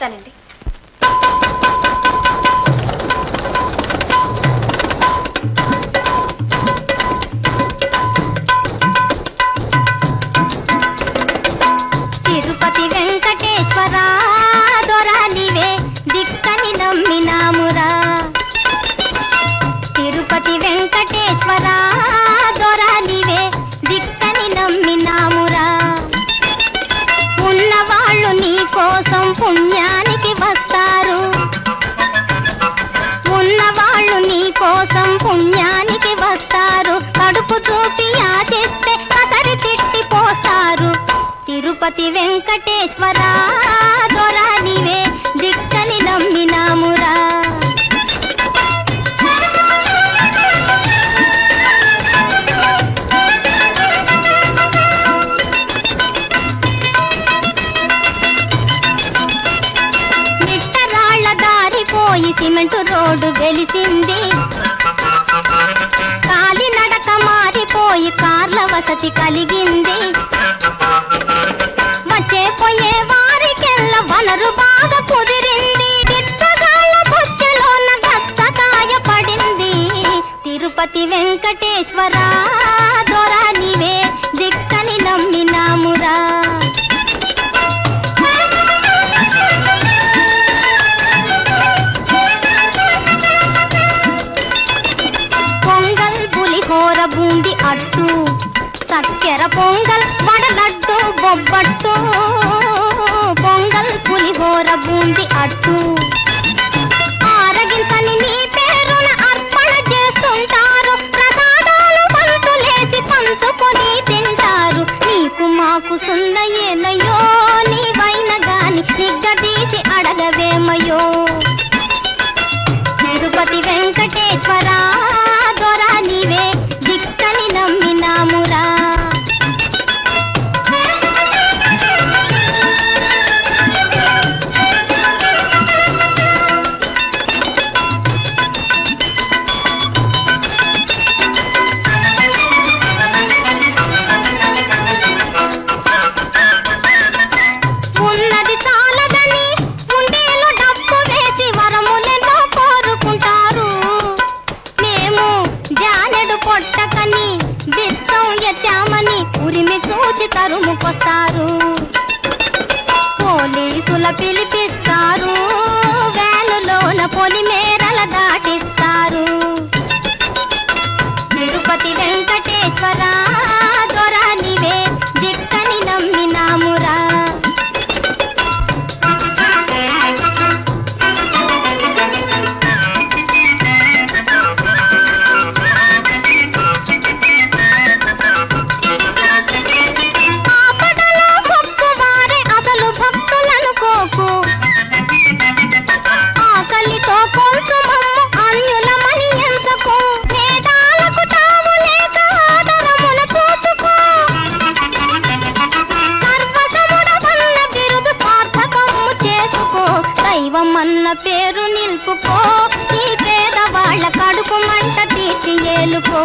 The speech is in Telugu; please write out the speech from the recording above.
వస్తానండి తిరుపతి వెంకటేశ్వర దొరాలివే దిక్కని నమ్మినా కడుపు చూపి ఆదిస్తే కసరి తిట్టి పోస్తారు తిరుపతి వెంకటేశ్వర దొరాలివే దిక్కని నమ్మినామురా సిమెంట్ రోడ్డు వెలిసింది. వసతి కలిగింది. వచ్చే పోయే వారికెల్ల వనరు బాగా కుదిరింది. బిచ్చగాళ్ళ బొచ్చెలోన గచ్చకాయ పడింది. తిరుపతి వెంకటేశ్వర దొరానివే దిక్కని నమ్మినామురా. పొంగల్ పులిహోర బూంది అట్టు. చక్కెర పొంగల్ వడలడ్డు బొబ్బట్టు. పొంగల్ పులిహోర బూంది అట్టు. ఆరగింతని నీ పేరున అర్పణ చేస్తుంటారు. ప్రసాదాలు పంతులేసి పంచుకొని తింటారు. నీకు మాకు సుందయేనయో నీవైన గాని నిగ్గదీసి అడగవేమయో. తిరుపతి వెంకటేశ్వరా వచ్చి తరుముకొస్తారు పోలీసుల పిలిపిస్తారు. వ్యానులోన పొలిమేరల దాటిస్తారు. తిరుపతి వెంకటేశ్వర దైవం అన్న పేరు నిలుపుకో ఈ పేదవాళ్ళ కడుపు మంట తీర్చి ఏలుకో.